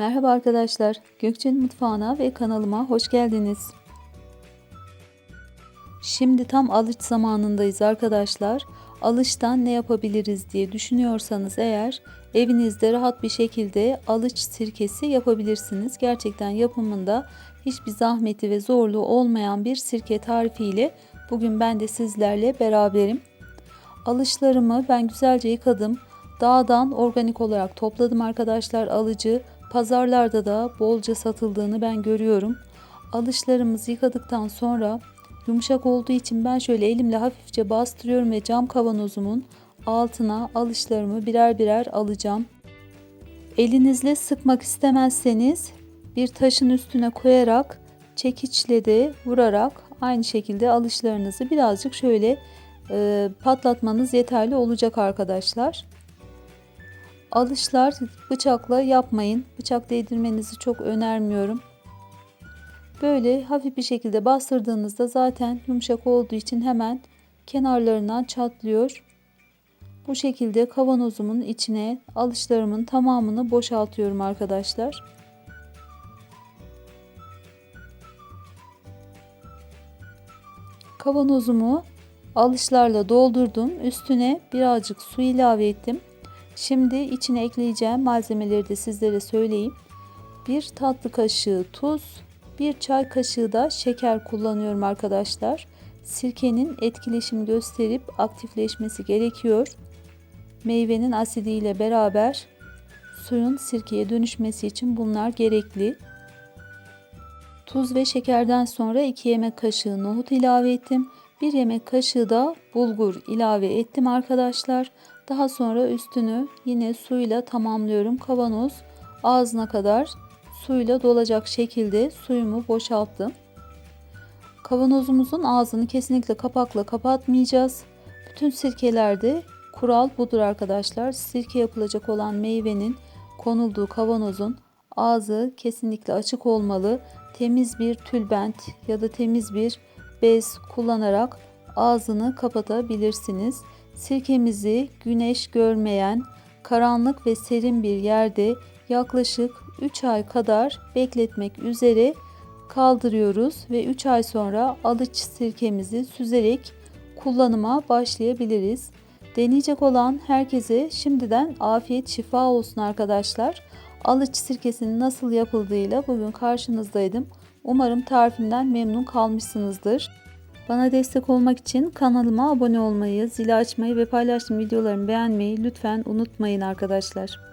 Merhaba arkadaşlar, Gökçe'nin mutfağına ve kanalıma hoş geldiniz. Şimdi tam alış zamanındayız arkadaşlar. Alıştan ne yapabiliriz diye düşünüyorsanız eğer evinizde rahat bir şekilde alış sirkesi yapabilirsiniz. Gerçekten yapımında hiçbir zahmeti ve zorluğu olmayan bir sirke tarifiyle bugün ben de sizlerle beraberim. Alışlarımı ben güzelce yıkadım. Dağdan organik olarak topladım arkadaşlar alıcı. Pazarlarda da bolca satıldığını ben görüyorum. Alışlarımızı yıkadıktan sonra yumuşak olduğu için ben şöyle elimle hafifçe bastırıyorum ve cam kavanozumun altına alışlarımı birer birer alacağım. Elinizle sıkmak istemezseniz bir taşın üstüne koyarak çekiçle de vurarak aynı şekilde alışlarınızı birazcık şöyle e, patlatmanız yeterli olacak arkadaşlar. Alışlar bıçakla yapmayın. Bıçak değdirmenizi çok önermiyorum. Böyle hafif bir şekilde bastırdığınızda zaten yumuşak olduğu için hemen kenarlarından çatlıyor. Bu şekilde kavanozumun içine alışlarımın tamamını boşaltıyorum arkadaşlar. Kavanozumu alışlarla doldurdum. Üstüne birazcık su ilave ettim. Şimdi içine ekleyeceğim malzemeleri de sizlere söyleyeyim. Bir tatlı kaşığı tuz, bir çay kaşığı da şeker kullanıyorum arkadaşlar. Sirkenin etkileşim gösterip aktifleşmesi gerekiyor. Meyvenin asidiyle beraber suyun sirkeye dönüşmesi için bunlar gerekli. Tuz ve şekerden sonra 2 yemek kaşığı nohut ilave ettim. 1 yemek kaşığı da bulgur ilave ettim arkadaşlar. Daha sonra üstünü yine suyla tamamlıyorum. Kavanoz ağzına kadar suyla dolacak şekilde suyumu boşalttım. Kavanozumuzun ağzını kesinlikle kapakla kapatmayacağız. Bütün sirkelerde kural budur arkadaşlar. Sirke yapılacak olan meyvenin konulduğu kavanozun ağzı kesinlikle açık olmalı. Temiz bir tülbent ya da temiz bir bez kullanarak ağzını kapatabilirsiniz. Sirkemizi güneş görmeyen, karanlık ve serin bir yerde yaklaşık 3 ay kadar bekletmek üzere kaldırıyoruz ve 3 ay sonra alıç sirkemizi süzerek kullanıma başlayabiliriz. Deneyecek olan herkese şimdiden afiyet şifa olsun arkadaşlar. Alıç sirkesinin nasıl yapıldığıyla bugün karşınızdaydım. Umarım tarifimden memnun kalmışsınızdır. Bana destek olmak için kanalıma abone olmayı, zili açmayı ve paylaştığım videolarımı beğenmeyi lütfen unutmayın arkadaşlar.